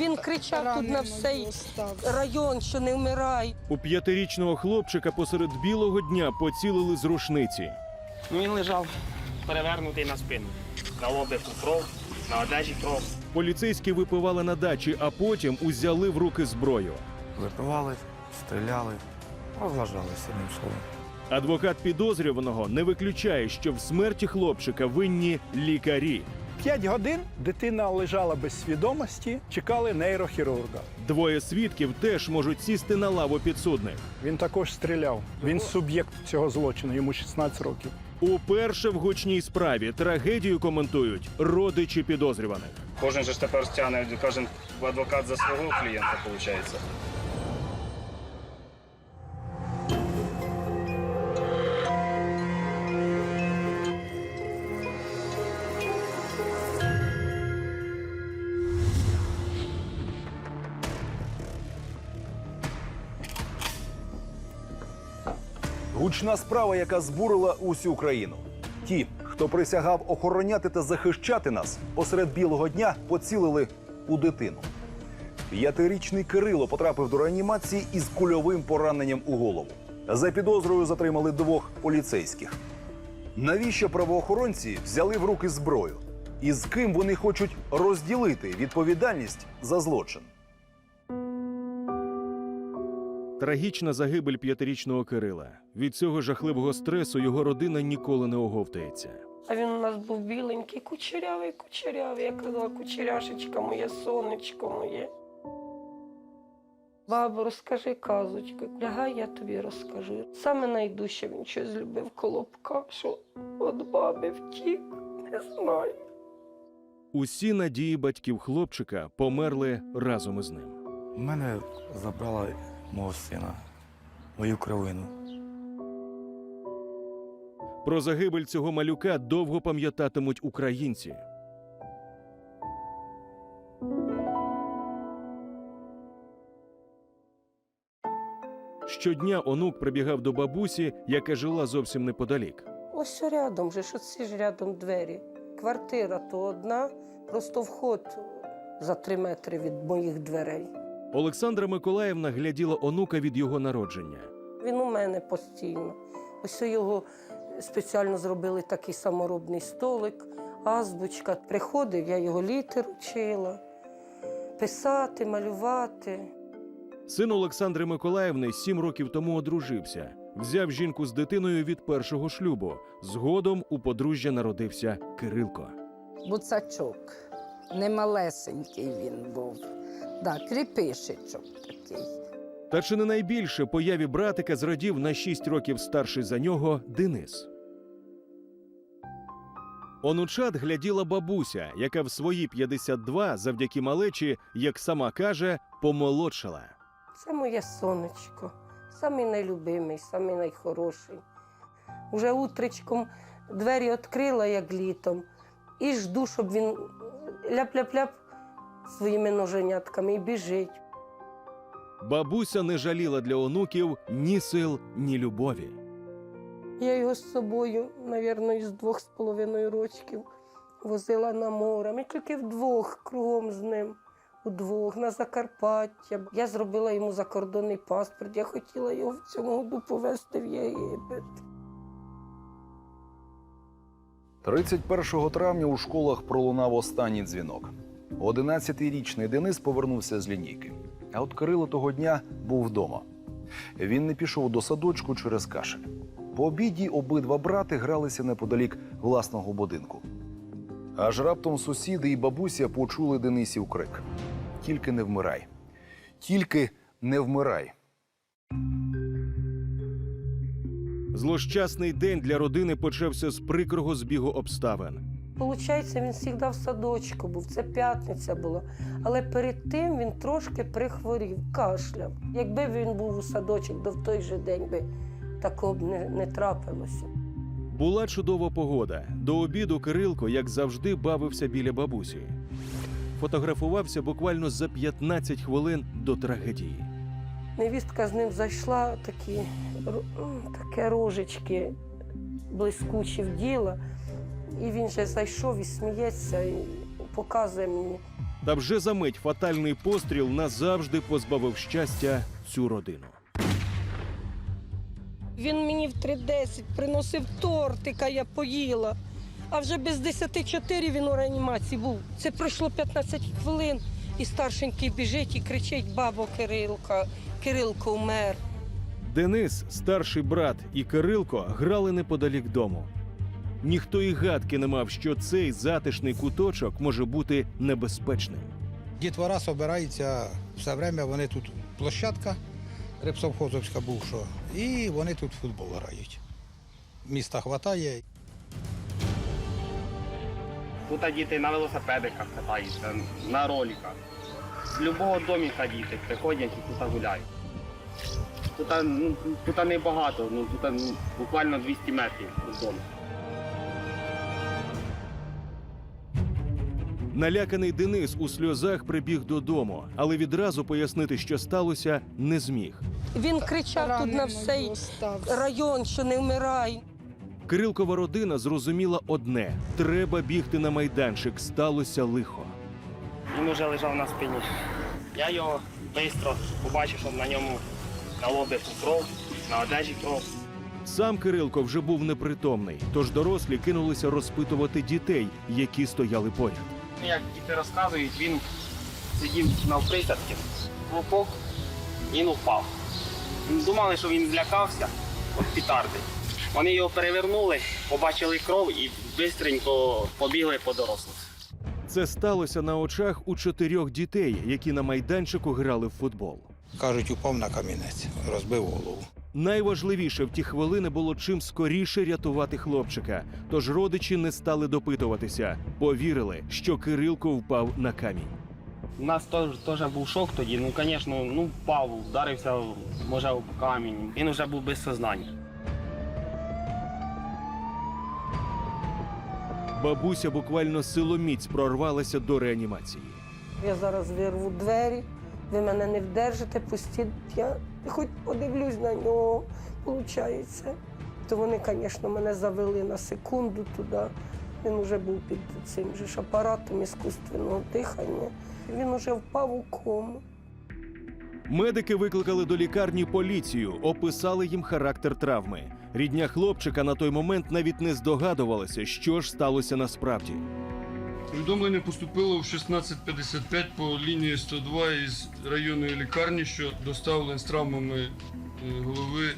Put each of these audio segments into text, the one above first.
Він кричав тут на всей район, що не вмирай. У п'ятирічного хлопчика посеред білого дня поцілили з рушниці. Ну, він лежав перевернутий на спину. На обиху кров, на одежі кров. Поліцейські випивали на дачі, а потім узяли в руки зброю. Випивали, стріляли, розважалися одним словом. Адвокат підозрюваного не виключає, що в смерті хлопчика винні лікарі. П'ять годин дитина лежала без свідомості, чекали нейрохірурга. Двоє свідків теж можуть сісти на лаву підсудних. Він також стріляв. Він суб'єкт цього злочину, йому 16 років. Уперше в гучній справі трагедію коментують родичі підозрюваних. Кожен же ж тепер стягне, кожен адвокат за свого клієнта, виходить. Гучна справа, яка збурила усю країну. Ті, хто присягав охороняти та захищати нас, посеред білого дня поцілили у дитину. П'ятирічний Кирило потрапив до реанімації із кульовим пораненням у голову. За підозрою затримали двох поліцейських. Навіщо правоохоронці взяли в руки зброю? І з ким вони хочуть розділити відповідальність за злочин? Трагічна загибель п'ятирічного Кирила. Від цього жахливого стресу його родина ніколи не оговтається. А він у нас був біленький, кучерявий, кучерявий. Я казала, кучеряшечка моє, сонечко моє. Бабу, розкажи казочку. Лягай, я тобі розкажу. Саме найдужче він щось любив колобка, що от баби втік, не знаю. Усі надії батьків хлопчика померли разом із ним. У мене забрала мого сина, мою кровину. Про загибель цього малюка довго пам'ятатимуть українці. Щодня онук прибігав до бабусі, яка жила зовсім неподалік. Ось рядом же, що ці ж рядом двері. Квартира то одна, просто вход за три метри від моїх дверей. Олександра Миколаївна гляділа онука від його народження. Він у мене постійно. Ось його спеціально зробили такий саморобний столик, азбучка. Приходив, я його літер вчила, писати, малювати. Син Олександри Миколаївни сім років тому одружився, взяв жінку з дитиною від першого шлюбу. Згодом у подружжя народився Кирилко. буцачок. Немалесенький він був. Да, кріпишечок такий. Та чи не найбільше появі братика зрадів на шість років старший за нього Денис. Онучат гляділа бабуся, яка в свої 52 завдяки малечі, як сама каже, помолодшала. Це моє сонечко, самий найлюбимий, самий найхороший. Уже утречком двері відкрила, як літом, і жду, щоб він ляп-ляп-ляп своїми ноженятками і біжить. Бабуся не жаліла для онуків ні сил, ні любові. Я його з собою, мабуть, із двох з половиною рочків возила на море. Ми тільки вдвох кругом з ним, удвох на Закарпаття. Я зробила йому закордонний паспорт. Я хотіла його в цьому году повезти в Єгипет. 31 травня у школах пролунав останній дзвінок. 11-річний Денис повернувся з лінійки. А от Кирило того дня був вдома. Він не пішов до садочку через кашель. По обіді обидва брати гралися неподалік власного будинку. Аж раптом сусіди і бабуся почули Денисів крик: Тільки не вмирай! Тільки не вмирай! Злощасний день для родини почався з прикрого збігу обставин. Получається, він завжди в садочку був, це п'ятниця була. Але перед тим він трошки прихворів, кашляв. Якби він був у садочок, то в той же день би такого б не, не трапилося. Була чудова погода. До обіду Кирилко, як завжди, бавився біля бабусі. Фотографувався буквально за 15 хвилин до трагедії. Невістка з ним зайшла, такі, таке рожечки блискучі вділа. І він же зайшов і сміється, і показує мені. Та вже за мить фатальний постріл назавжди позбавив щастя цю родину. Він мені в 3.10 приносив тортика, я поїла. А вже без 10.4 він у реанімації був. Це пройшло 15 хвилин, і старшенький біжить і кричить: бабо Кирилка, Кирилко вмер. Денис, старший брат і Кирилко грали неподалік дому. Ніхто і гадки не мав, що цей затишний куточок може бути небезпечним. Дітвора збирається все время, вони тут площадка Рибсовхозовська бувша, і вони тут футбол грають. Міста хватає. Тут діти на велосипедиках катаються, на роликах. З любого доміка діти приходять і тут гуляють. Тут, ну, тут не багато, ну, тут ну, буквально 200 метрів від дому. Наляканий Денис у сльозах прибіг додому, але відразу пояснити, що сталося, не зміг. Він кричав тут на всей район, що не вмирай. Кирилкова родина зрозуміла одне: треба бігти на майданчик. Сталося лихо. Він уже лежав на спині. Я його швидко побачив, що на ньому на лобі кров, на одежі кров. Сам Кирилко вже був непритомний, тож дорослі кинулися розпитувати дітей, які стояли поряд. Ну, Як діти розказують, він сидів навприсядки, хлопок, він упав. Думали, що він злякався від пітарди. Вони його перевернули, побачили кров і швидко побігли по дорослих. Це сталося на очах у чотирьох дітей, які на майданчику грали в футбол. Кажуть, упав на камінець, розбив голову. Найважливіше в ті хвилини було чим скоріше рятувати хлопчика. Тож родичі не стали допитуватися, повірили, що Кирилко впав на камінь. У нас теж, теж був шок тоді. Ну, звісно, ну впав, вдарився, може, об камінь. Він вже був без сознання. Бабуся буквально силоміць прорвалася до реанімації. Я зараз вирву двері, ви мене не вдержите, пустіть, я хоч подивлюсь на нього, виходить. То вони, звісно, мене завели на секунду туди. Він вже був під цим же ж апаратом іскусственного дихання. Він уже впав у кому. Медики викликали до лікарні поліцію, описали їм характер травми. Рідня хлопчика на той момент навіть не здогадувалася, що ж сталося насправді. Повідомлення поступило в 16.55 по лінії 102 із районної лікарні, що доставлено з травмами е, голови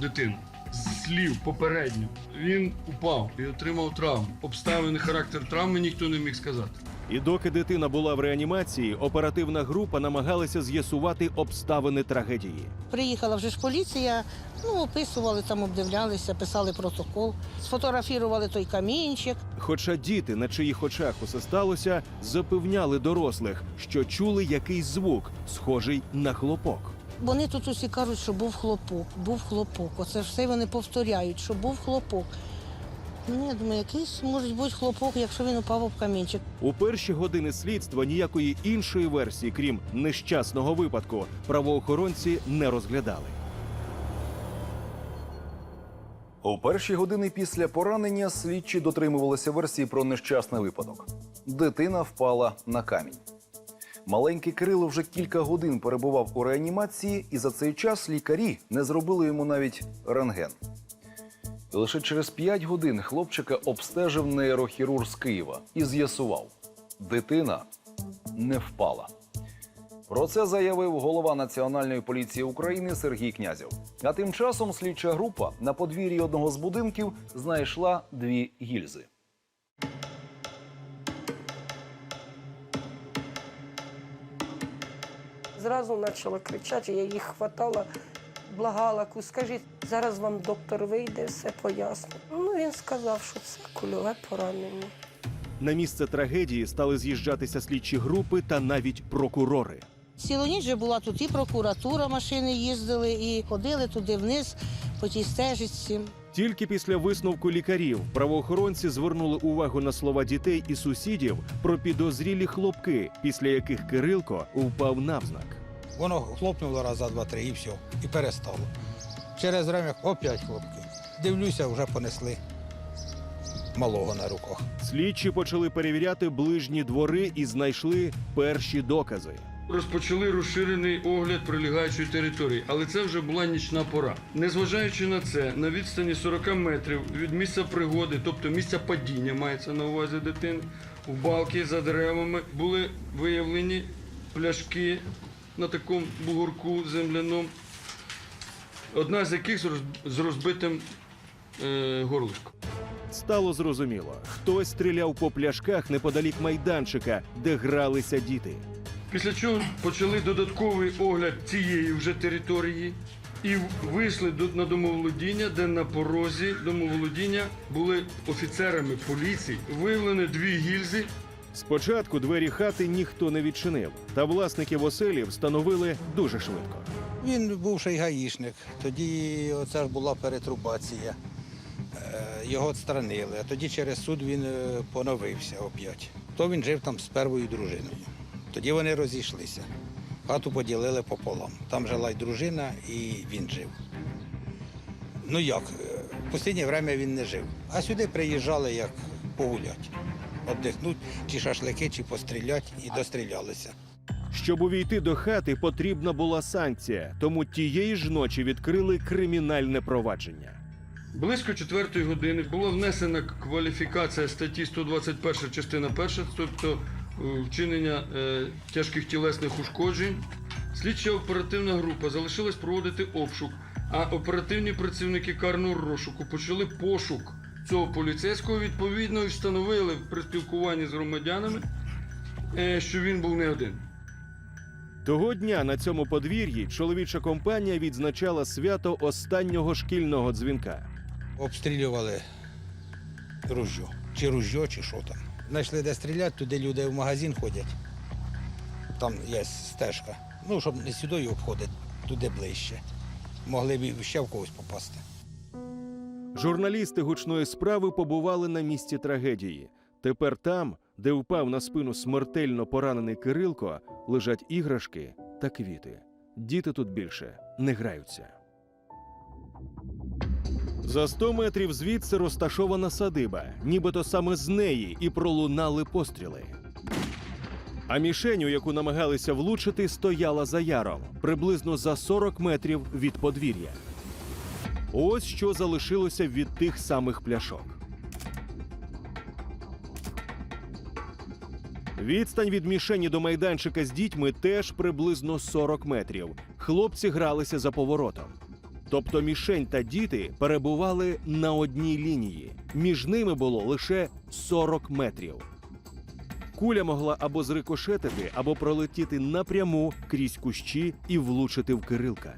дитини. З слів попередньо він упав і отримав травму. Обставини характер травми ніхто не міг сказати. І доки дитина була в реанімації, оперативна група намагалася з'ясувати обставини трагедії. Приїхала вже ж поліція, ну, описували, там обдивлялися, писали протокол, сфотографували той камінчик. Хоча діти, на чиїх очах усе сталося, запевняли дорослих, що чули якийсь звук, схожий на хлопок. Вони тут усі кажуть, що був хлопок, був хлопок. Оце все вони повторяють, що був хлопок. Ну, я думаю, якийсь може бути хлопок, якщо він упав об камінчик. У перші години слідства ніякої іншої версії, крім нещасного випадку, правоохоронці не розглядали. У перші години після поранення слідчі дотримувалися версії про нещасний випадок. Дитина впала на камінь. Маленький Кирило вже кілька годин перебував у реанімації, і за цей час лікарі не зробили йому навіть рентген. Лише через 5 годин хлопчика обстежив нейрохірург з Києва і з'ясував: дитина не впала. Про це заявив голова Національної поліції України Сергій Князєв. А тим часом слідча група на подвір'ї одного з будинків знайшла дві гільзи. Зразу почала кричати, я їх хватала, благала, скажіть, зараз вам доктор вийде, все пояснить. Ну, він сказав, що це кульове поранення. На місце трагедії стали з'їжджатися слідчі групи та навіть прокурори. Цілу ніч же була тут і прокуратура, машини їздили, і ходили туди вниз по тій стежечці. Тільки після висновку лікарів правоохоронці звернули увагу на слова дітей і сусідів про підозрілі хлопки, після яких Кирилко впав навзнак. Воно хлопнуло раз, за два-три і все, і перестало. Через время опять хлопки. Дивлюся, вже понесли. малого на руках. Слідчі почали перевіряти ближні двори і знайшли перші докази. Розпочали розширений огляд прилігаючої території, але це вже була нічна пора. Незважаючи на це, на відстані 40 метрів від місця пригоди, тобто місця падіння, мається на увазі дитини, в балки за деревами були виявлені пляшки на такому бугорку земляному, одна з яких з розбитим е, горлишком. Стало зрозуміло, хтось стріляв по пляшках неподалік майданчика, де гралися діти. Після чого почали додатковий огляд цієї вже території і вийшли на домоволодіння, де на порозі домоволодіння були офіцерами поліції. Виявлені дві гільзи. Спочатку двері хати ніхто не відчинив, та власників оселі встановили дуже швидко. Він бувший гаїшник. Тоді оце ж була перетрубація. Е, Його відстранили, а тоді через суд він е, поновився оп'ять. То він жив там з первою дружиною. Тоді вони розійшлися. Хату поділили пополам. Там жила й дружина, і він жив. Ну як, е, в останнє время він не жив. А сюди приїжджали як погулять, віддихнуть, чи шашлики, чи пострілять, і дострілялися. Щоб увійти до хати, потрібна була санкція, тому тієї ж ночі відкрили кримінальне провадження. Близько четвертої години була внесена кваліфікація статті 121 частина 1, тобто е, вчинення е, тяжких тілесних ушкоджень. Слідча оперативна група залишилась проводити обшук, а оперативні працівники карного розшуку почали пошук цього поліцейського. Відповідно, і встановили при спілкуванні з громадянами, е, що він був не один. Того дня на цьому подвір'ї чоловіча компанія відзначала свято останнього шкільного дзвінка. обстрілювали ружьо. Чи ружьо, чи що там. Знайшли де стріляти, туди люди в магазин ходять. Там є стежка. Ну, щоб не сюди обходити, туди ближче. Могли б ще в когось попасти. Журналісти гучної справи побували на місці трагедії. Тепер там, де впав на спину смертельно поранений Кирилко, лежать іграшки та квіти. Діти тут більше не граються. За 100 метрів звідси розташована садиба, нібито саме з неї і пролунали постріли. А мішень, у яку намагалися влучити, стояла за яром, приблизно за 40 метрів від подвір'я. Ось що залишилося від тих самих пляшок. Відстань від мішені до майданчика з дітьми теж приблизно 40 метрів. Хлопці гралися за поворотом. Тобто мішень та діти перебували на одній лінії. Між ними було лише 40 метрів. Куля могла або зрикошетити, або пролетіти напряму крізь кущі і влучити в Кирилка.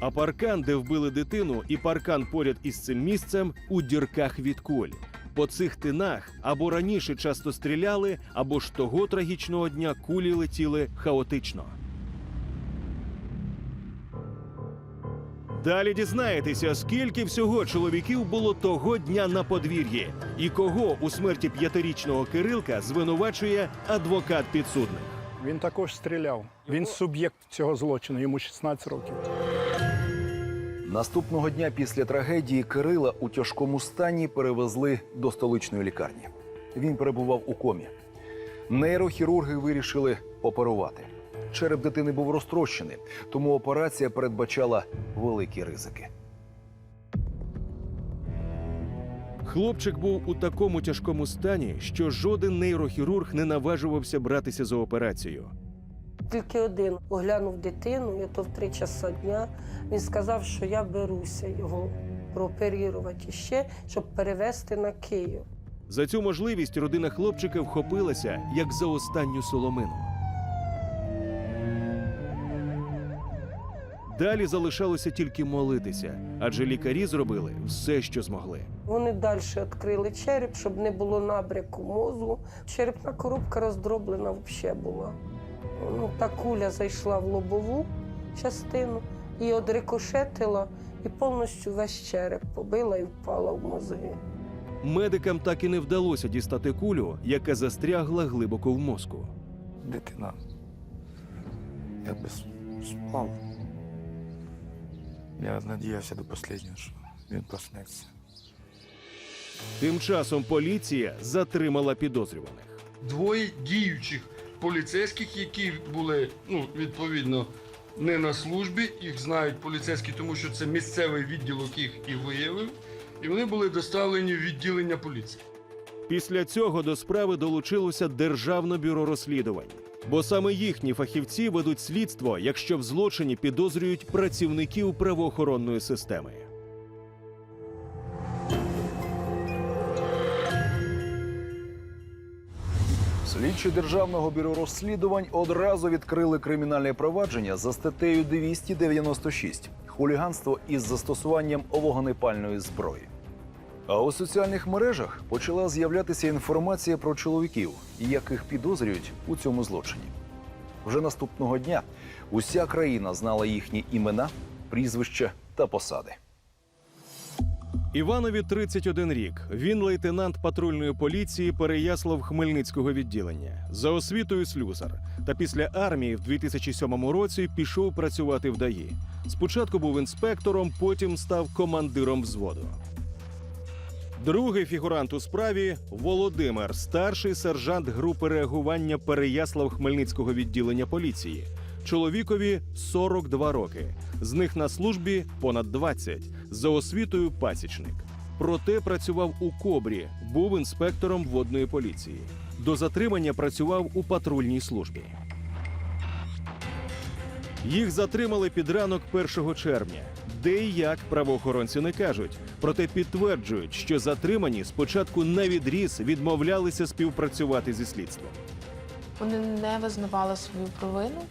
А паркан, де вбили дитину, і паркан поряд із цим місцем у дірках від куль. По цих тинах або раніше часто стріляли, або ж того трагічного дня кулі летіли хаотично. Далі дізнаєтеся, скільки всього чоловіків було того дня на подвір'ї, і кого у смерті п'ятирічного Кирилка звинувачує адвокат підсудних. Він також стріляв. Він суб'єкт цього злочину, йому 16 років. Наступного дня після трагедії Кирила у тяжкому стані перевезли до столичної лікарні. Він перебував у комі. Нейрохірурги вирішили оперувати. Череп дитини був розтрощений, тому операція передбачала великі ризики. Хлопчик був у такому тяжкому стані, що жоден нейрохірург не наважувався братися за операцію. Тільки один оглянув дитину, і то в три часа дня. Він сказав, що я беруся його прооперувати ще, щоб перевезти на Київ. За цю можливість родина хлопчика вхопилася як за останню соломину. Далі залишалося тільки молитися, адже лікарі зробили все, що змогли. Вони далі відкрили череп, щоб не було набряку мозку. Черепна коробка роздроблена взагалі була. Ну, та куля зайшла в лобову частину і одрикошетила, і повністю весь череп побила і впала в мозги. Медикам так і не вдалося дістати кулю, яка застрягла глибоко в мозку. Дитина. Я би спав. Я надіявся до останнього, що він проснеться. Тим часом поліція затримала підозрюваних. Двоє діючих поліцейських, які були ну, відповідно не на службі, їх знають поліцейські, тому що це місцевий відділок їх і виявив. І вони були доставлені в відділення поліції. Після цього до справи долучилося Державне бюро розслідувань, бо саме їхні фахівці ведуть слідство, якщо в злочині підозрюють працівників правоохоронної системи. Слідчі Державного бюро розслідувань одразу відкрили кримінальне провадження за статтею 296 хуліганство із застосуванням вогнепальної зброї. А у соціальних мережах почала з'являтися інформація про чоловіків, яких підозрюють у цьому злочині. Вже наступного дня уся країна знала їхні імена, прізвища та посади. Іванові 31 рік. Він лейтенант патрульної поліції Переяслав Хмельницького відділення за освітою слюсар. Та після армії в 2007 році пішов працювати в ДАІ. Спочатку був інспектором, потім став командиром взводу. Другий фігурант у справі Володимир, старший сержант групи реагування Переяслав Хмельницького відділення поліції. Чоловікові 42 роки. З них на службі понад 20. За освітою пасічник. Проте працював у кобрі, був інспектором водної поліції. До затримання працював у патрульній службі. Їх затримали під ранок 1 червня. Де і як правоохоронці не кажуть, проте підтверджують, що затримані спочатку на відріз відмовлялися співпрацювати зі слідством. Вони не визнавали свою провину,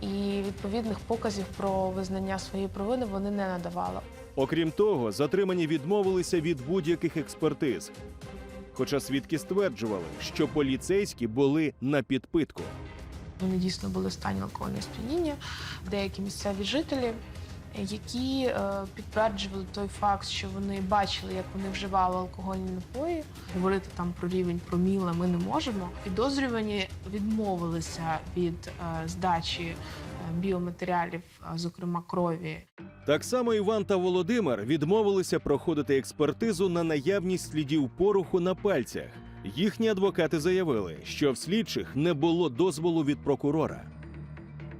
і відповідних показів про визнання своєї провини вони не надавали. Окрім того, затримані відмовилися від будь-яких експертиз. Хоча свідки стверджували, що поліцейські були на підпитку. Вони дійсно були в стані алкогольного сп'яніння. Деякі місцеві жителі, які е, підтверджували той факт, що вони бачили, як вони вживали алкогольні напої. Говорити там про рівень проміла ми не можемо. Підозрювані відмовилися від е, здачі е, біоматеріалів, зокрема крові, Так само Іван та Володимир відмовилися проходити експертизу на наявність слідів пороху на пальцях. Їхні адвокати заявили, що в слідчих не було дозволу від прокурора.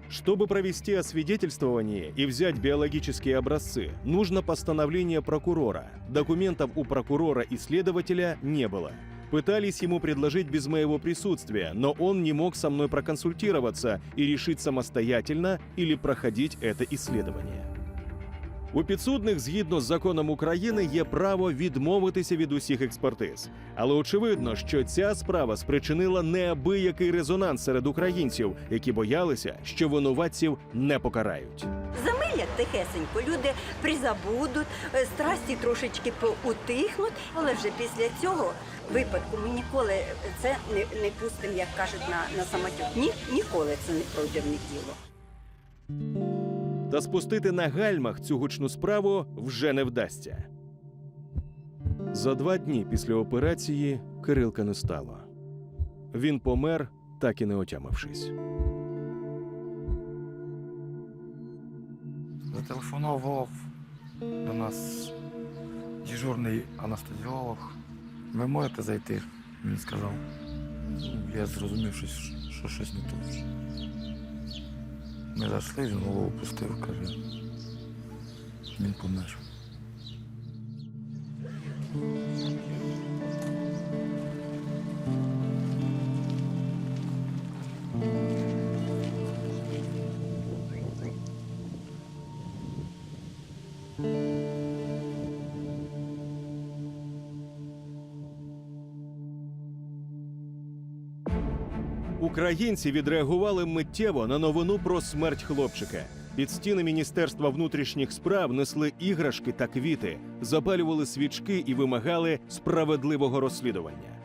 Чтобы провести освидетельствование и взять биологические образцы, нужно постановление прокурора. Документов у прокурора и следователя не было. Пытались ему предложить без моего присутствия, но он не мог со мной проконсультироваться и решить самостоятельно или проходить это исследование. У підсудних, згідно з законом України, є право відмовитися від усіх експертиз. Але очевидно, що ця справа спричинила неабиякий резонанс серед українців, які боялися, що винуватців не покарають. Замилять тихесенько, люди призабудуть, е, страсті трошечки поутихнуть, але вже після цього випадку ми ніколи це не, не пустимо, як кажуть, на, на самотюк. Ні, ніколи це не пройде в них діло. Та спустити на гальмах цю гучну справу вже не вдасться. За два дні після операції Кирилка не стало. Він помер, так і не отямившись. Зателефонував до нас дежурний анестезіолог. Ви можете зайти? Він сказав. Ну, Я зрозумів, що, що щось не то. Ми зайшли, він голову пустив, каже. Він помер. Українці відреагували миттєво на новину про смерть хлопчика. Під стіни Міністерства внутрішніх справ несли іграшки та квіти, запалювали свічки і вимагали справедливого розслідування.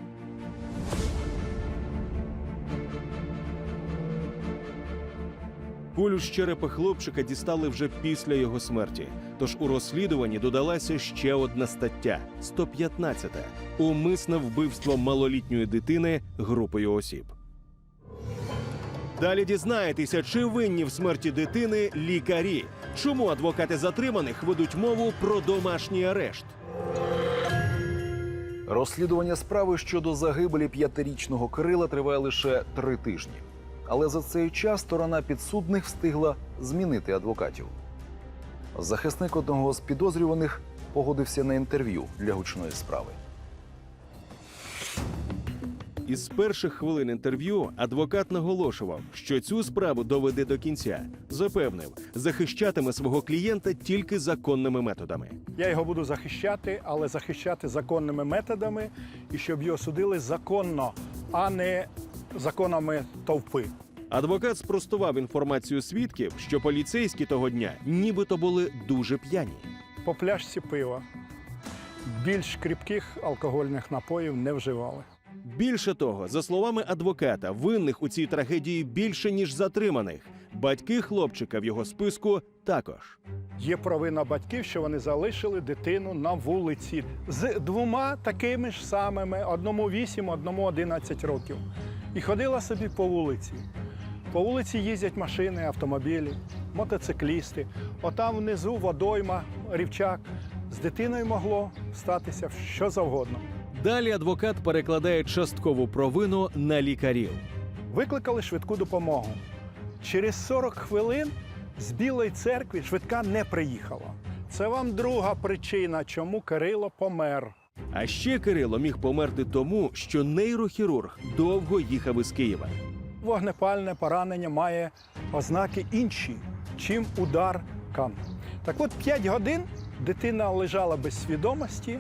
Кулю з черепа хлопчика дістали вже після його смерті. Тож у розслідуванні додалася ще одна стаття 115 – умисне вбивство малолітньої дитини групою осіб. Далі дізнаєтеся, чи винні в смерті дитини лікарі. Чому адвокати затриманих ведуть мову про домашній арешт? Розслідування справи щодо загибелі п'ятирічного Кирила триває лише три тижні. Але за цей час сторона підсудних встигла змінити адвокатів. Захисник одного з підозрюваних погодився на інтерв'ю для гучної справи. Із перших хвилин інтерв'ю адвокат наголошував, що цю справу доведе до кінця. Запевнив, захищатиме свого клієнта тільки законними методами. Я його буду захищати, але захищати законними методами і щоб його судили законно, а не законами товпи. Адвокат спростував інформацію свідків, що поліцейські того дня нібито були дуже п'яні. По пляшці пива більш кріпких алкогольних напоїв не вживали. Більше того, за словами адвоката, винних у цій трагедії більше ніж затриманих. Батьки хлопчика в його списку також. Є провина батьків, що вони залишили дитину на вулиці з двома такими ж самими: одному 8, одному 11 років. І ходила собі по вулиці. По вулиці їздять машини, автомобілі, мотоциклісти. Отам внизу водойма, рівчак. З дитиною могло статися що завгодно. Далі адвокат перекладає часткову провину на лікарів. Викликали швидку допомогу. Через 40 хвилин з Білої церкви швидка не приїхала. Це вам друга причина, чому Кирило помер. А ще Кирило міг померти тому, що нейрохірург довго їхав із Києва. Вогнепальне поранення має ознаки інші, чим удар кам. Так от 5 годин дитина лежала без свідомості,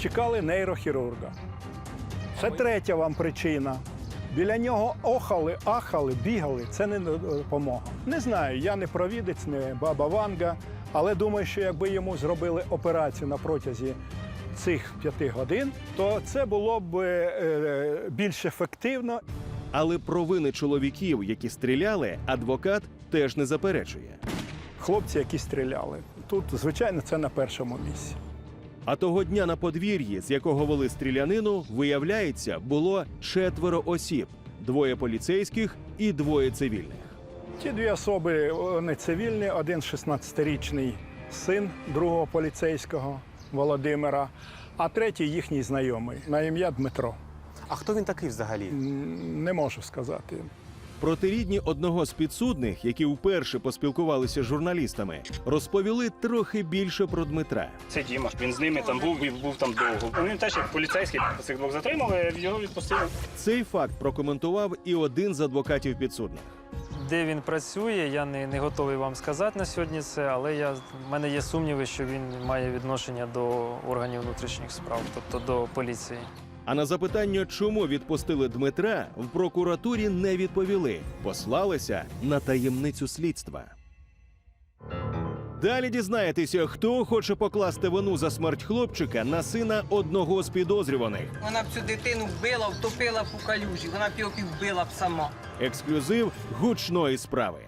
чекали нейрохірурга. Це третя вам причина. Біля нього охали, ахали, бігали. Це не допомога. Не знаю, я не провідець, не баба Ванга, але думаю, що якби йому зробили операцію на протязі цих п'яти годин, то це було б е, більш ефективно Але провини чоловіків, які стріляли, адвокат теж не заперечує. хлопці, які стріляли. Тут, звичайно, це на першому місці. А того дня на подвір'ї, з якого вели стрілянину, виявляється, було четверо осіб: двоє поліцейських і двоє цивільних. Ті дві особи вони цивільні, один 16-річний син другого поліцейського Володимира, а третій їхній знайомий на ім'я Дмитро. А хто він такий взагалі? Не можу сказати. Проти рідні одного з підсудних, які вперше поспілкувалися з журналістами, розповіли трохи більше про Дмитра. Це Діма. Він з ними там був і був там довго. Він теж як поліцейський цих двох затримали, його відпустили. Цей факт прокоментував і один з адвокатів підсудних. Де він працює, я не, не готовий вам сказати на сьогодні це, але я, в мене є сумніви, що він має відношення до органів внутрішніх справ, тобто до поліції. А на запитання, чому відпустили Дмитра, в прокуратурі не відповіли, послалися на таємницю слідства. Далі дізнаєтеся, хто хоче покласти вину за смерть хлопчика на сина одного з підозрюваних. Вона б цю дитину вбила, втопила б у калюжі. Вона б його вбила б сама. Ексклюзив гучної справи.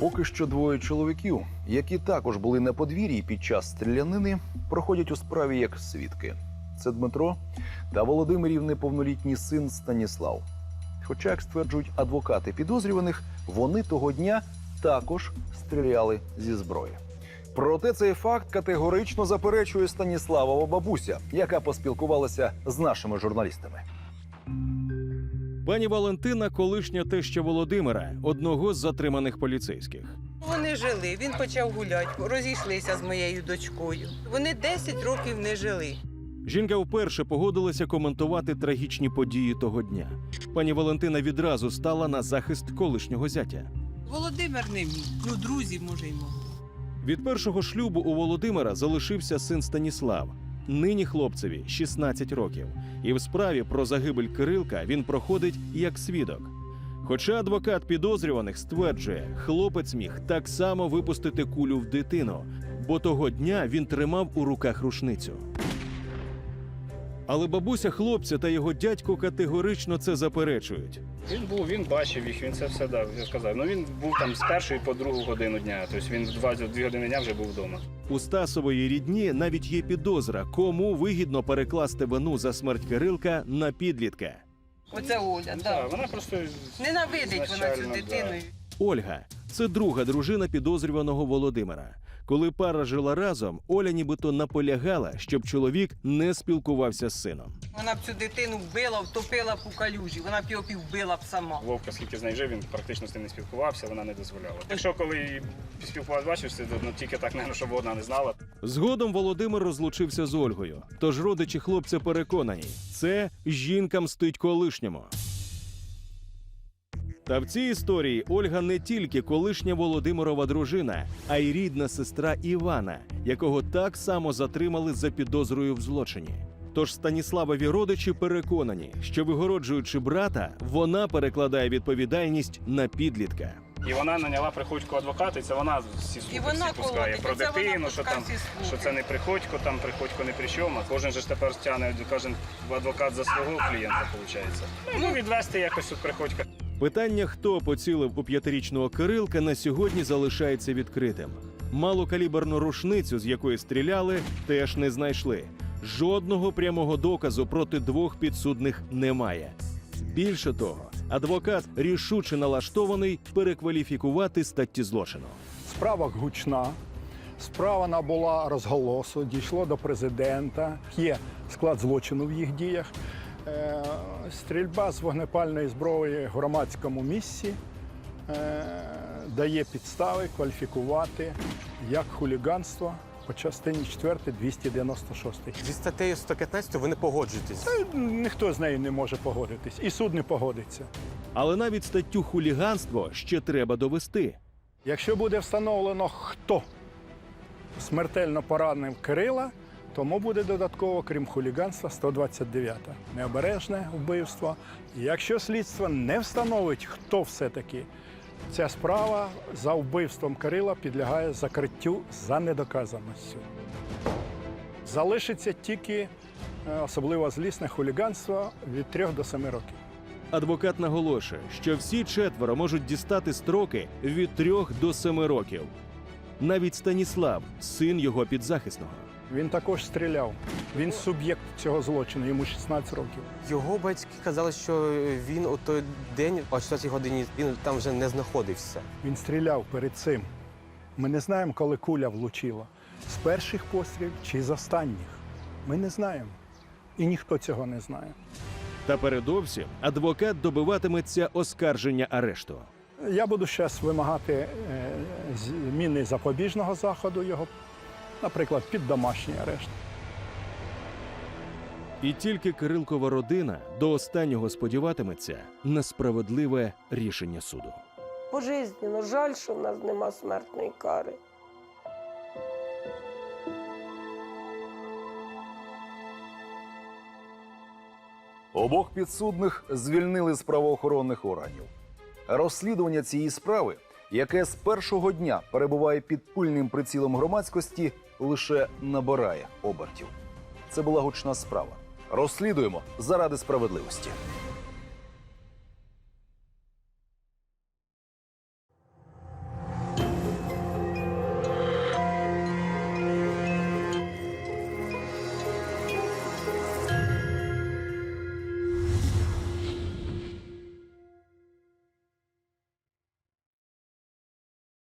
Поки що двоє чоловіків, які також були на подвір'ї під час стрілянини, проходять у справі як свідки. Це Дмитро та Володимирів неповнолітній син Станіслав. Хоча, як стверджують адвокати підозрюваних, вони того дня також стріляли зі зброї. Проте цей факт категорично заперечує Станіславова бабуся, яка поспілкувалася з нашими журналістами. Пані Валентина, колишня теща Володимира, одного з затриманих поліцейських. Вони жили, він почав гуляти, розійшлися з моєю дочкою. Вони 10 років не жили. Жінка вперше погодилася коментувати трагічні події того дня. Пані Валентина відразу стала на захист колишнього зятя. Володимир не міг. Ну, друзі, може, й могли. Від першого шлюбу у Володимира залишився син Станіслав. Нині хлопцеві 16 років, і в справі про загибель Кирилка він проходить як свідок. Хоча адвокат підозрюваних стверджує, хлопець міг так само випустити кулю в дитину, бо того дня він тримав у руках рушницю. Але бабуся хлопця та його дядько категорично це заперечують. Він був, він бачив їх, він це все дав. Я сказав. Ну він був там з першої по другу годину дня. Тобто він в два дві години дня вже був вдома. У Стасової рідні навіть є підозра, кому вигідно перекласти вину за смерть Кирилка на підлітка. Оце Оля, Так, вона просто Ненавидить вона цю ізначально, дитину. Ольга це друга дружина підозрюваного Володимира. Коли пара жила разом, Оля нібито наполягала, щоб чоловік не спілкувався з сином. Вона б цю дитину вбила, втопила б у калюжі, вона б його півбила б сама. Вовка, скільки з нею жив, він практично з ним не спілкувався, вона не дозволяла. Якщо коли спілкувався, бачився, то ну, тільки так, наверное, щоб вона не знала. Згодом Володимир розлучився з Ольгою. Тож родичі хлопця переконані, це жінка мстить колишньому. Та в цій історії Ольга не тільки колишня Володимирова дружина, а й рідна сестра Івана, якого так само затримали за підозрою в злочині. Тож Станіславові родичі переконані, що вигороджуючи брата, вона перекладає відповідальність на підлітка. І вона наняла приходько адвоката, і це вона всі І слухи вона всі пускає колотить, про це вона дитину, що пускає там всі слухи. що це не приходько, там приходько не при чому. Кожен же ж тепер стягне кожен адвокат за свого клієнта, виходить. Ну, відвести якось тут приходька. Питання, хто поцілив у п'ятирічного Кирилка, на сьогодні залишається відкритим. Малокаліберну рушницю, з якої стріляли, теж не знайшли. Жодного прямого доказу проти двох підсудних немає. Більше того, адвокат рішуче налаштований перекваліфікувати статті злочину. Справа гучна, справа набула розголосу, дійшло до президента. Є склад злочину в їх діях. Е, Стрільба з вогнепальної зброї в громадському місці е, дає підстави кваліфікувати як хуліганство по частині 4 296. Зі статтею 115 ви не погоджуєтесь. Та ніхто з нею не може погодитись, і суд не погодиться. Але навіть статтю хуліганство ще треба довести. Якщо буде встановлено, хто смертельно поранив Кирила, тому буде додатково, крім хуліганства, 129 необережне вбивство. Якщо слідство не встановить, хто все-таки, ця справа за вбивством Кирила підлягає закриттю за недоказаністю. Залишиться тільки е, особливо злісне хуліганство від 3 до 7 років. Адвокат наголошує, що всі четверо можуть дістати строки від трьох до семи років. Навіть Станіслав, син його підзахисного. Він також стріляв. Він суб'єкт цього злочину, йому 16 років. Його батьки казали, що він у той день, о 4 годині, він там вже не знаходився. Він стріляв перед цим. Ми не знаємо, коли куля влучила. З перших пострілів чи з останніх. Ми не знаємо. І ніхто цього не знає. Та передовсім адвокат добиватиметься оскарження арешту. Я буду зараз вимагати е, зміни запобіжного заходу його, наприклад, під домашній арешт. І тільки Кирилкова родина до останнього сподіватиметься на справедливе рішення суду. Пожизненно жаль, що в нас нема смертної кари. Обох підсудних звільнили з правоохоронних органів. Розслідування цієї справи, яке з першого дня перебуває під пильним прицілом громадськості, лише набирає обертів. Це була гучна справа. Розслідуємо заради справедливості.